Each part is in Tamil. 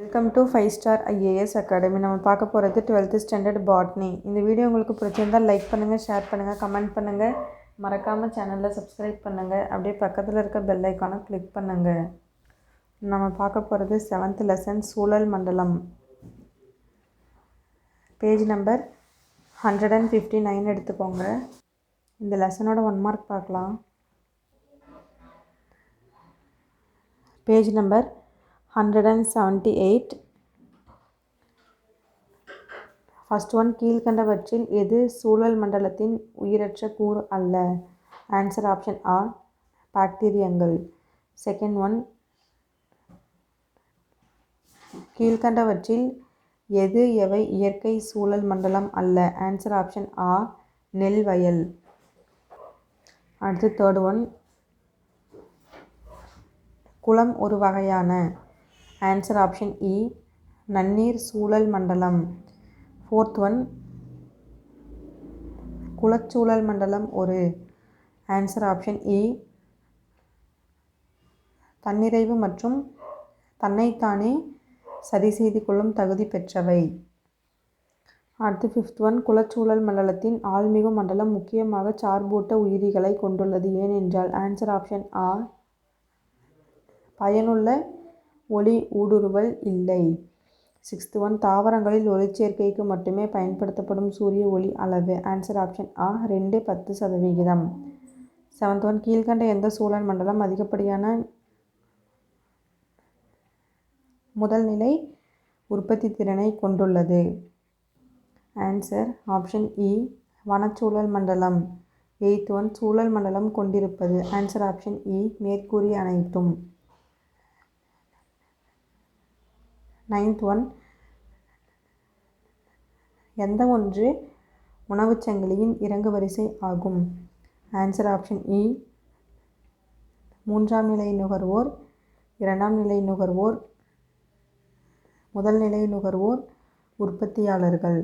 Welcome to five star IAS academy நம்ம பார்க்க போகிறது டுவெல்த்து ஸ்டாண்டர்ட் பாட்னி இந்த வீடியோ உங்களுக்கு பிடிச்சிருந்தால் லைக் பண்ணுங்கள் ஷேர் பண்ணுங்கள் கமெண்ட் பண்ணுங்கள் மறக்காமல் சேனலில் சப்ஸ்கிரைப் பண்ணுங்கள் அப்படியே பக்கத்தில் இருக்க பெல் ஐக்கானை கிளிக் பண்ணுங்கள் நம்ம பார்க்க போகிறது செவன்த் லெசன் சூழல் மண்டலம். Page number hundred and fifty nine எடுத்துக்கோங்க. இந்த லெசனோட ஒன் மார்க் பார்க்கலாம். Page number hundred and seventy eight first one கீழ்கண்டவற்றில் எது சூழல் மண்டலத்தின் உயிரற்ற கூறு அல்ல? ஆன்சர் ஆப்ஷன் ஆ பாக்டீரியங்கள் செகண்ட் ஒன் கீழ்கண்டவற்றில் எது எவை இயற்கை சூழல் மண்டலம் அல்ல? ஆன்சர் ஆப்ஷன் ஆ நெல் வயல். அடுத்து தேர்ட் ஒன் குளம் ஒரு வகையான. ஆன்சர் ஆப்ஷன் இ நன்னீர் சூழல் மண்டலம் ஃபோர்த் ஒன் குளச்சூழல் மண்டலம் ஒரு. ஆன்சர் ஆப்ஷன் இ தன்னிறைவு மற்றும் தன்னைத்தானே சரி செய்து கொள்ளும் தகுதி பெற்றவை. அடுத்து ஃபிஃப்த் ஒன் குலச்சூழல் மண்டலத்தின் ஆழ்மிகு மண்டலம் முக்கியமாக சார்பூட்ட உயிரிகளை கொண்டுள்ளது. ஏனென்றால் ஆன்சர் ஆப்ஷன் ஆ பயனுள்ள ஒளி ஊடுருவல் இல்லை. சிக்ஸ்த் ஒன் தாவரங்களில் ஒளிச்சேர்க்கைக்கு மட்டுமே பயன்படுத்தப்படும் சூரிய ஒளி அளவு. ஆன்சர் ஆப்ஷன் ஆ ரெண்டு பத்து சதவிகிதம். செவன்த் ஒன் கீழ்கண்ட எந்த சூழல் மண்டலம் அதிகப்படியான முதல் நிலை உற்பத்தி திறனை கொண்டுள்ளது? ஆன்சர் ஆப்ஷன் இ வனச்சூழல் மண்டலம். எயித் ஒன் சூழல் மண்டலம் கொண்டிருப்பது. ஆன்சர் ஆப்ஷன் இ மேற்கூறிய அனைத்தும். நைன்த் ஒன் எந்த ஒன்று உணவுச் சங்கிலியின் இறங்கு வரிசை ஆகும்? ஆன்சர் ஆப்ஷன் இ மூன்றாம் நிலை நுகர்வோர் இரண்டாம் நிலை நுகர்வோர் முதல் நிலை நுகர்வோர் உற்பத்தியாளர்கள்.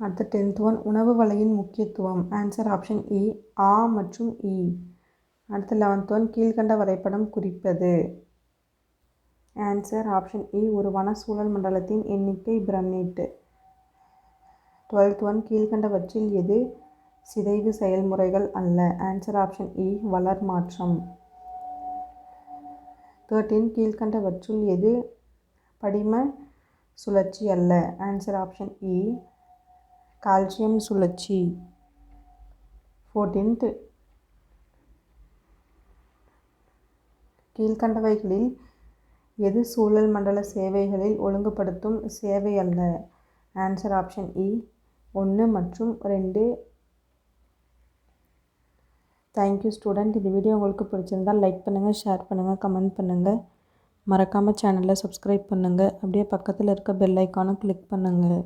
அடுத்த டென்த் ஒன் உணவு வலையின் முக்கியத்துவம். ஆன்சர் ஆப்ஷன் இ ஆ மற்றும் இ அடுத்த லெவன்த் ஒன் கீழ்கண்ட வரைபடம் குறிப்பது. ஆன்சர் ஆப்ஷன் இ ஒரு வன சூழல் மண்டலத்தின் எண்ணிக்கை பிரமிட் டுவெல்த் ஒன் கீழ்கண்டவற்றில் எது சிதைவு செயல்முறைகள் அல்ல? ஆன்சர் ஆப்ஷன் இ வளர் மாற்றம். தேர்ட்டீன் கீழ்கண்டவற்றுள் எது படிம சுழற்சி அல்ல? ஆன்சர் ஆப்ஷன் இ கால்சியம் சுழற்சி. ஃபோர்டீன்த் கீழ்கண்டவைகளில் எது சூழல் மண்டல சேவைகளில் ஒழுங்குபடுத்தும் சேவை அல்ல? ஆன்சர் ஆப்ஷன் இ ஒன்று மற்றும் ரெண்டு. தேங்க்யூ ஸ்டூடெண்ட் இந்த வீடியோ உங்களுக்கு பிடிச்சிருந்தால் லைக் பண்ணுங்கள் ஷேர் பண்ணுங்கள் கமெண்ட் பண்ணுங்கள் மறக்காமல் சேனலை சப்ஸ்கிரைப் பண்ணுங்கள் அப்படியே பக்கத்தில் இருக்க பெல் ஐக்கானை கிளிக் பண்ணுங்கள்